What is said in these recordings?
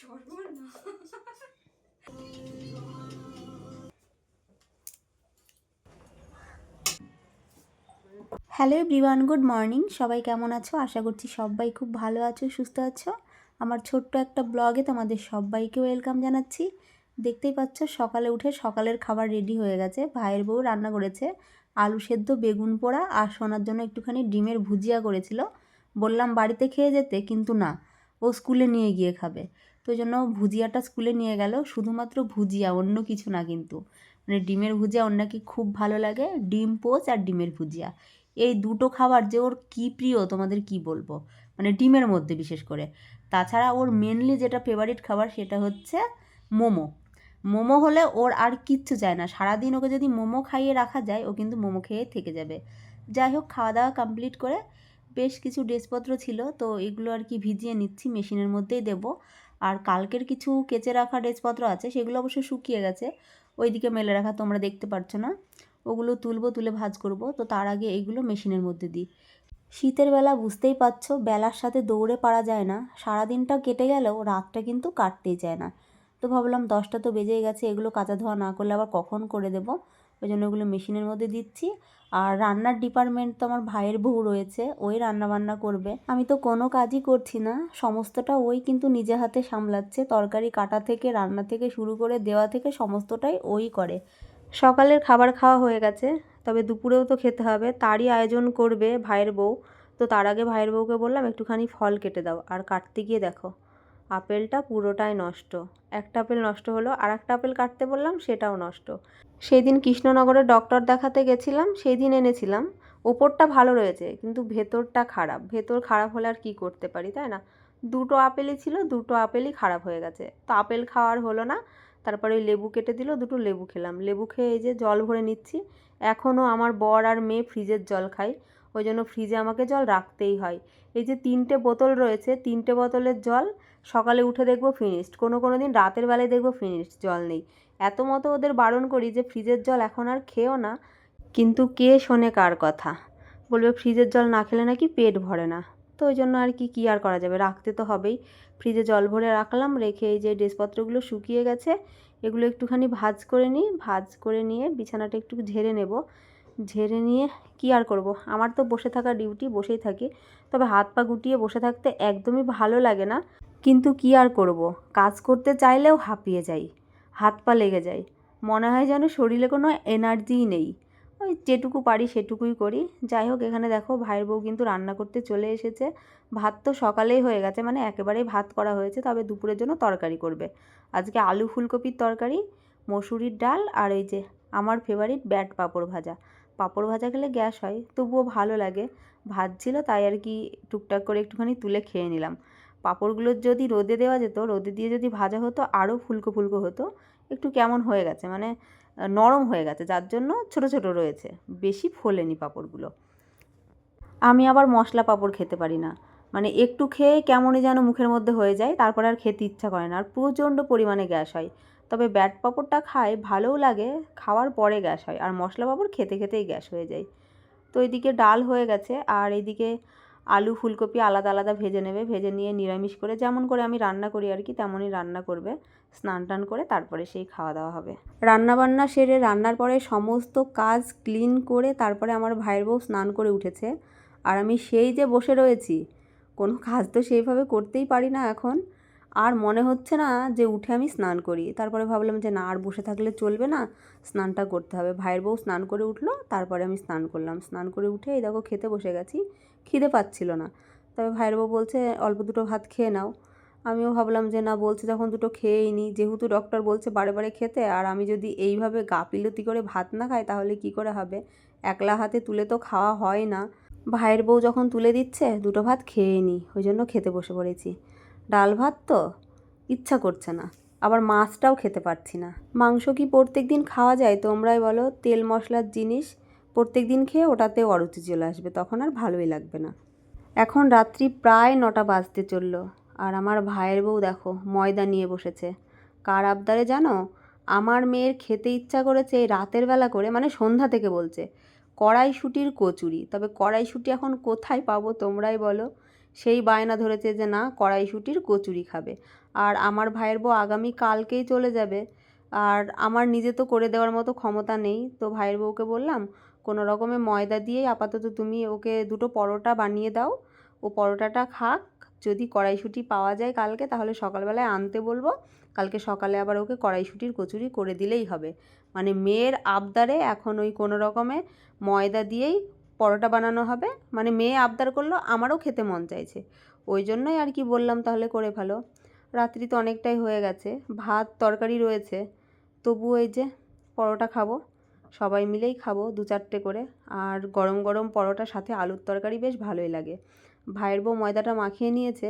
সর্বনাশ hello everyone good morning সবাই কেমন আছো? আশা করছি সবাই খুব ভালো আছো, সুস্থ আছো। আমার ছোট্ট একটা ব্লগে তোমাদের সবাইকে ওয়েলকাম জানাচ্ছি। দেখতেই পাচ্ছ, সকালে উঠে সকালের খাবার রেডি হয়ে গেছে। ভাইয়ের বউ রান্না করেছে। আলু সেদ্ধ, বেগুন পোড়া আর সোনার জন্য একটুখানি ডিমের ভুজিয়া করেছিল। বললাম, বাড়িতে খেয়ে যেতে? কিন্তু না, ও স্কুলে নিয়ে গিয়ে খাবে। তো জন্য ভুজিয়াটা স্কুলে নিয়ে গেল। শুধুমাত্র ভুজিয়া, অন্য কিছু না কিন্তু। মানে ডিমের ভুজিয়া ওর নাকি খুব ভালো লাগে, ডিম পোচ আর ডিমের ভুজিয়া। এই দুটো খাবার যে ওর কী প্রিয় তোমাদের কি বলব? মানে ডিমের মধ্যে বিশেষ করে। তাছাড়া ওর মেনলি যেটা ফেভারিট খাবার সেটা হচ্ছে মোমো। মোমো হলে ওর আর কিচ্ছু চায় না। সারাদিন ওকে যদি মোমো খাইয়ে রাখা যায়, ও কিন্তু মোমো খেয়ে থেকে যাবে। যাই হোক, খাওয়া দাওয়া কমপ্লিট করে বেশ কিছু ড্রেসপত্র ছিল, তো এগুলো আর কি ভিজিয়ে নিচ্ছি, মেশিনের মধ্যেই দেব। আর কালকের কিছু কেচে রাখা ড্রেসপত্র আছে, সেগুলো অবশ্য শুকিয়ে গেছে। ওইদিকে মেলে রাখা তোমরা দেখতে পাচ্ছ না। ওগুলো তুলবো, তুলে ভাজ করব। তো তার আগে এইগুলো মেশিনের মধ্যে দিই। শীতের বেলা বুঝতেই পারছ, বেলার সাথে দৌড়ে পারা যায় না। সারাদিনটা কেটে গেলেও রাতটা কিন্তু কাটতেই যায় না। তো ভাবলাম দশটা তো বেজেই গেছে, এগুলো কাঁচা ধোয়া না করলে আবার কখন করে দেবো? ওই জন্য ওগুলো মেশিনের মধ্যে দিচ্ছি। আর রান্নার ডিপার্টমেন্ট তো আমার ভাইয়ের বউ রয়েছে, ওই রান্না বান্না করবে। আমি তো কোনো কাজই করছি না, সমস্তটা ওই কিন্তু নিজে হাতে সামলাচ্ছে। তরকারি কাটা থেকে, রান্না থেকে শুরু করে দেওয়া থেকে সমস্তটাই ওই করে। সকালের খাবার খাওয়া হয়ে গেছে, তবে দুপুরেও তো খেতে হবে। তারই আয়োজন করবে ভাইয়ের বউ। তো তার আগে ভাইয়ের বউকে বললাম, একটুখানি ফল কেটে দাও। আর কাটতে গিয়ে দেখো। আপেলটা পুরোটাই নষ্ট। একটা আপেল নষ্ট হলো আর একটা আপেল কাটতে বললাম, সেটাও নষ্ট। সেই দিন কৃষ্ণনগরে ডক্টর দেখাতে গেছিলাম সেই দিন এনেছিলাম। ওপরটা ভালো রয়েছে, কিন্তু ভেতরটা খারাপ। ভেতর খারাপ হলে আর কী করতে পারি, তাই না? দুটো আপেলই ছিল, দুটো আপেলই খারাপ হয়ে গেছে। তো আপেল খাওয়ার হলো না, তারপরে ওই লেবু কেটে দিল, দুটো লেবু খেলাম। লেবু খেয়ে এই যে জল ভরে নিচ্ছি। এখনও আমার বর আর মেয়ে ফ্রিজের জল খায়। ওই জন্য ফ্রিজে আমাকে জল রাখতেই হয়। এই যে তিনটে বোতল রয়েছে, তিনটে বোতলের জল সকালে উঠে দেখব ফিনিশড কোনো কোনো দিন রাতের বেলায় দেখব ফিনিশড জল নেই। এত মতো ওদের বারণ করি যে ফ্রিজের জল এখন আর খেও না, কিন্তু কে শোনে কার কথা? বলবে ফ্রিজের জল না খেলে নাকি পেট ভরে না। তো ওই জন্য আর কি, কী আর করা যাবে? রাখতে তো হবেই। ফ্রিজে জল ভরে রাখলাম, রেখে এই যে ড্রেসপত্রগুলো শুকিয়ে গেছে, এগুলো একটুখানি ভাজ করে নিই। ভাজ করে নিয়ে বিছানাটা একটু ঝেড়ে নেব। ঝেড়ে নিয়ে কি আর করব? আমার তো বসে থাকা ডিউটি বসেই থাকি। তবে হাত পা গুটিয়ে বসে থাকতে একদমই ভালো লাগে না। কিন্তু কি আর করব? কাজ করতে চাইলেও হাঁপিয়ে যাই। হাত পা লেগে যায় মনে হয় যেন শরীরে কোনো এনার্জিই নেই। ওই যেটুকু পারি সেটুকুই করি। যাই হোক, এখানে দেখো ভাইয়ের বউ কিন্তু রান্না করতে চলে এসেছে। ভাত তো সকালেই হয়ে গেছে মানে একেবারেই ভাত করা হয়েছে, তবে দুপুরের জন্য তরকারি করবে। আজকে আলু ফুলকপির তরকারি, মসুরির ডাল, আর এই যে আমার ফেভারিট ব্যাট পাঁপড় ভাজা। পাঁপড় ভাজা খেলে গ্যাস হয়, তবুও ভালো লাগে। ভাত ছিল, তাই আর কি টুকটাক করে একটুখানি তুলে খেয়ে নিলাম। পাঁপড়গুলো যদি রোদে দেওয়া যেত, রোদে দিয়ে যদি ভাজা হতো আরও ফুলকো ফুলকো হতো, একটু কেমন হয়ে গেছে? মানে নরম হয়ে গেছে, যার জন্য ছোট ছোট রয়েছে। বেশি ফোলেনি পাঁপড়গুলো। আমি আবার মশলা পাঁপড় খেতে পারি না। মানে একটু খেয়ে কেমনই যেন মুখের মধ্যে হয়ে যায়, তারপরে আর খেতে ইচ্ছা করে না। আর প্রচণ্ড পরিমাণে গ্যাস হয়। তবে ব্যাট পাঁপড়টা খায়, ভালোও লাগে, খাওয়ার পরে গ্যাস হয়। আর মশলা পাঁপড় খেতে খেতেই গ্যাস হয়ে যায়। তো এদিকে ডাল হয়ে গেছে, আর এইদিকে আলু, ফুলকপি আলাদা আলাদা ভেজে নেবে, ভেজে নিয়ে নিরামিষ করে যেমন করে আমি রান্না করি আর কি, তেমনই রান্না করবে। স্নান টান করে তারপরে সেই খাওয়া দাওয়া হবে। রান্নাবান্না সেরে রান্নার পরে সমস্ত কাজ ক্লিন করে তারপরে আমার ভাইয়ের বউ স্নান করে উঠেছে। আর আমি সেই যে বসে রয়েছি, কোনো কাজ তো সেইভাবে করতেই পারি না এখন। আর মনে হচ্ছে না যে উঠে আমি স্নান করি। তারপরে ভাবলাম যে না, আর বসে থাকলে চলবে না, স্নানটা করতে হবে। ভাইয়ের বউ স্নান করে উঠল, তারপরে আমি স্নান করলাম। স্নান করে উঠে এই দেখো খেতে বসে গেছি, খিদে পাচ্ছিল না। তবে ভাইয়ের বউ বলছে, অল্প দুটো ভাত খেয়ে নাও। আমিও ভাবলাম যে না, বলছে যখন দুটো খেয়েই নিই যেহেতু ডক্টর বলছে বারে বারে খেতে, আর আমি যদি এইভাবে গাপিলতি করে ভাত না খাই, তাহলে কি করে হবে? একলা হাতে তুলে তো খাওয়া হয় না। ভাইয়ের বউ যখন তুলে দিচ্ছে, দুটো ভাত খেয়ে নিই ওই জন্য খেতে বসে পড়েছি। ডাল ভাত তো? ইচ্ছা করছে না। আবার মাছটাও খেতে পারছি না। মাংস কি প্রত্যেক দিন খাওয়া যায় তোমরাই বলো? তেল মশলার জিনিস প্রত্যেক দিন খেয়ে ওটাতে অরুচি চলে আসবে, তখন আর ভালোই লাগবে না। এখন রাত্রি প্রায় নটা বাজতে চলল, আর আমার ভাইয়ের বউ দেখো ময়দা নিয়ে বসেছে। কার আবদারে জানো? আমার মেয়ের খেতে ইচ্ছা করেছে রাতের বেলা করে মানে সন্ধ্যা থেকে বলছে, কড়াইশুটির কচুরি। তবে কড়াইশুটি এখন কোথায় পাবো তোমরাই বলো? সেই বায়না ধরেছে যে না, কড়াইশুটির কচুরি খাবে। আর আমার ভাইয়ের বউ আগামী কালকেই চলে যাবে। আর আমার নিজে তো করে দেওয়ার মতো ক্ষমতা নেই। তো ভাইয়ের বউকে বললাম, কোনো রকমে ময়দা দিয়েই আপাতত তুমি ওকে দুটো পরোটা বানিয়ে দাও। ও পরোটাটা খাক। যদি কড়াইশুঁটি পাওয়া যায় কালকে, তাহলে সকালবেলায় আনতে বলব। কালকে সকালে আবার ওকে কড়াইশুঁটির কচুরি করে দিলেই হবে। মানে মেয়ের আবদারে এখন ওই কোনো রকমে ময়দা দিয়েই পরোটা বানানো হবে। মানে মেয়ে আবদার করল, আমারও খেতে মন চাইছে। ওই জন্যই আর কি বললাম তাহলে করে ভালো রাত্রি তো অনেকটাই হয়ে গেছে, ভাত, তরকারি রয়েছে। তবু এই যে পরোটা খাব, সবাই মিলেই খাব দু চারটে করে। আর গরম গরম পরোটার সাথে আলুর তরকারি বেশ ভালোই লাগে। ভাইয়ের বউ ময়দাটা মাখিয়ে নিয়েছে,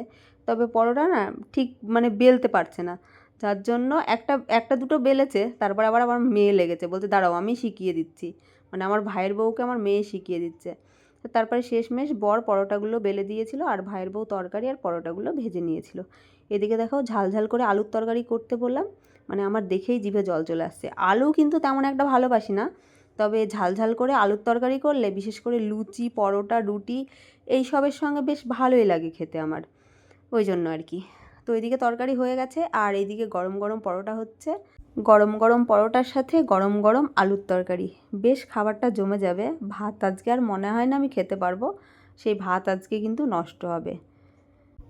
তবে পরোটা না ঠিক মানে বেলতে পারছে না। যার জন্য একটা একটা দুটো বেলেছে, তারপর আবার আমার মেয়ে লেগেছে। বলতে দাঁড়াও, আমি শিখিয়ে দিচ্ছি। মানে আমার ভাইয়ের বউকে আমার মেয়ে শিখিয়ে দিচ্ছে। তারপরে শেষমেশ বর পরোটাগুলো বেলে দিয়েছিল আর ভাইয়ের বউ তরকারি আর পরোটাগুলো ভেজে নিয়েছিল। এদিকে দেখো ঝাল ঝাল করে আলুর তরকারি করতে বললাম মানে আমার দেখেই জিভে জল চলে আসছে। আলু কিন্তু তেমন একটা ভালোবাসি না, তবে ঝাল ঝাল করে আলুর তরকারি করলে, বিশেষ করে লুচি, পরোটা, রুটি এই সবের সঙ্গে বেশ ভালোই লাগে খেতে আমার, ওই জন্য আর কি। তো এদিকে তরকারি হয়ে গেছে আর এইদিকে গরম গরম পরোটা হচ্ছে। গরম গরম পরোটার সাথে গরম গরম আলুর তরকারি। বেশ খাবারটা জমে যাবে। ভাত আজকে আর মনে হয় না আমি খেতে পারব। সেই ভাত আজকে কিন্তু নষ্ট হবে।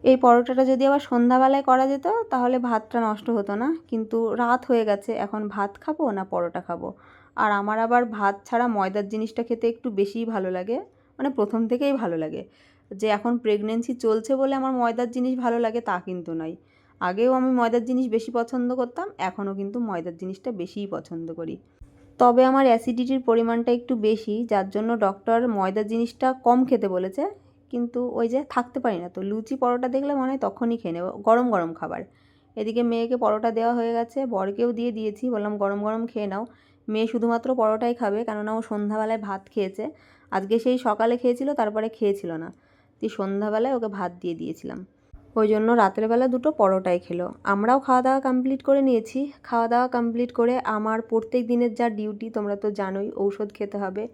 এই পরোটাটা যদি আবার সন্ধ্যাবেলায় করা যেত, তাহলে ভাতটা নষ্ট হতো না। কিন্তু রাত হয়ে গেছে, এখন ভাত খাব না পরোটা খাব? আর আমার আবার ভাত ছাড়া ময়দার জিনিসটা খেতে একটু বেশিই ভালো লাগে। মানে প্রথম থেকেই ভালো লাগে। যে এখন প্রেগনেন্সি চলছে বলে আমার ময়দার জিনিস ভালো লাগে তা কিন্তু নয়। আগেও আমি ময়দার জিনিস বেশি পছন্দ করতাম, এখনও কিন্তু ময়দার জিনিসটা বেশিই পছন্দ করি। তবে আমার অ্যাসিডিটির পরিমাণটা একটু বেশি, যার জন্য ডক্টর ময়দার জিনিসটা কম খেতে বলেছে, কিন্তু ওই যে থাকতে পারি না তো। লুচি পরোটা দেখলে মনে হয় তখনই খেয়ে নেব, গরম গরম খাবার। এদিকে মেয়েকে পরোটা দেওয়া হয়ে গেছে, বরকেও দিয়ে দিয়েছি, বললাম গরম গরম খেয়ে নাও। মেয়ে শুধুমাত্র পরোটাই খাবে, কেননা ও সন্ধ্যাবেলায় ভাত খেয়েছে। আজকে সেই সকালে খেয়েছিল, তারপরে খেয়েছিল না। তুই সন্ধ্যাবেলায় ওকে ভাত দিয়ে দিয়েছিলাম। ওই জন্য রাতের বেলা দুটো পরোটাই খেলো। আমরাও খাওয়া দাওয়া কমপ্লিট করে নিয়েছি। খাওয়া দাওয়া কমপ্লিট করে আমার প্রত্যেক দিনের যা ডিউটি তোমরা তো জানোই, ঔষধ খেতে হবে।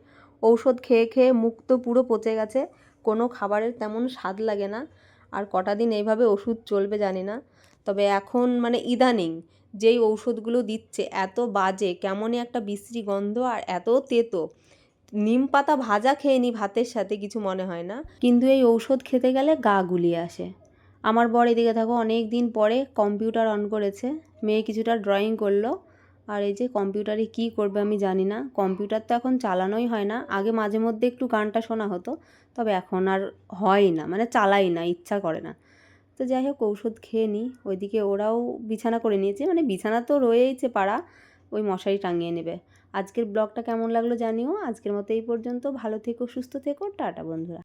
ঔষধ খেয়ে খেয়ে মুখ তো পুরো পচে গেছে, কোনো খাবারের তেমন স্বাদ লাগে না। আর কটা দিন এইভাবে ওষুধ চলবে জানি না। তবে এখন মানে ইদানিং যেই ঔষধগুলো দিচ্ছে, এত বাজে, কেমনই একটা বিশ্রী গন্ধ আর এত তেতো। নিম পাতা ভাজা খেয়ে নি ভাতের সাথে, কিছু মনে হয় না। কিন্তু এই ঔষধ খেতে গেলে গা গুলিয়ে আসে। আমার বর এদিকে থাকো অনেক দিন পরে কম্পিউটার অন করেছে। মেয়ে কিছুটা ড্রয়িং করল। আর এই যে কম্পিউটারে কি করবে আমি জানি না। কম্পিউটার তো এখন চালানোই হয় না। আগে মাঝে মধ্যে একটু গানটা শোনা হতো, তবে এখন আর হয় না। মানে চালাই না, ইচ্ছা করে না। তো যাই হোক, ঔষধ খেয়ে নিই। ওইদিকে ওরাও বিছানা করে নিয়েছে। মানে বিছানা তো রয়েইছে পাড়া, ওই মশারি টাঙিয়ে নেবে। আজকের ব্লগটা কেমন লাগল জানিও। আজকের মতো এই পর্যন্ত। ভালো থেকো, সুস্থ থেকো। টাটা বন্ধুরা।